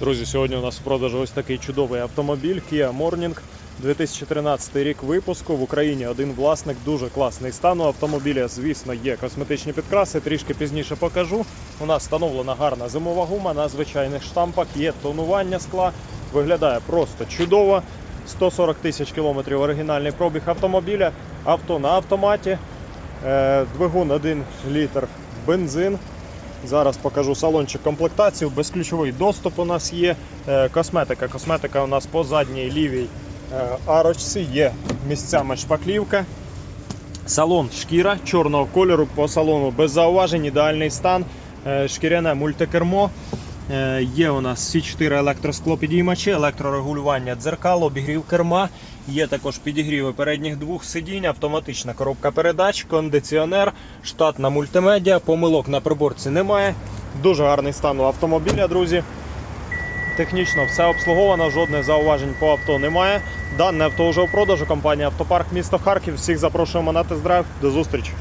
Друзі, сьогодні у нас в продажу ось такий чудовий автомобіль Kia Morning. 2013 рік випуску в Україні один власник, дуже класний стан у автомобіля. Звісно, є косметичні підкраси. Трішки пізніше покажу. У нас встановлена гарна зимова гума на звичайних штампах. Є тонування скла. Виглядає просто чудово. 140 тисяч кілометрів оригінальний пробіг автомобіля. Авто на автоматі. Е, Двигун 1 літр бензин. Зараз покажу салончик комплектацію. Безключовий доступ у нас є. Е, Косметика. Косметика у нас по задній лівій е, арочці є місцями шпаклівка. Салон шкіра чорного кольору по салону без зауважень, ідеальний стан. Е, Шкіряне мультикермо. Е, Є у нас всі 4 електросклопідіймачі, електрорегулювання дзеркал, обігрів керма. Є також підігріви передніх двох сидінь, автоматична коробка передач, кондиціонер, штатна мультимедіа, помилок на приборці немає. Дуже гарний стан у автомобіля, друзі. Технічно все обслуговано, жодних зауважень по авто немає. Дане авто вже у продажу. Компанія Автопарк місто Харків. Всіх запрошуємо на тест-драйв. До зустрічі!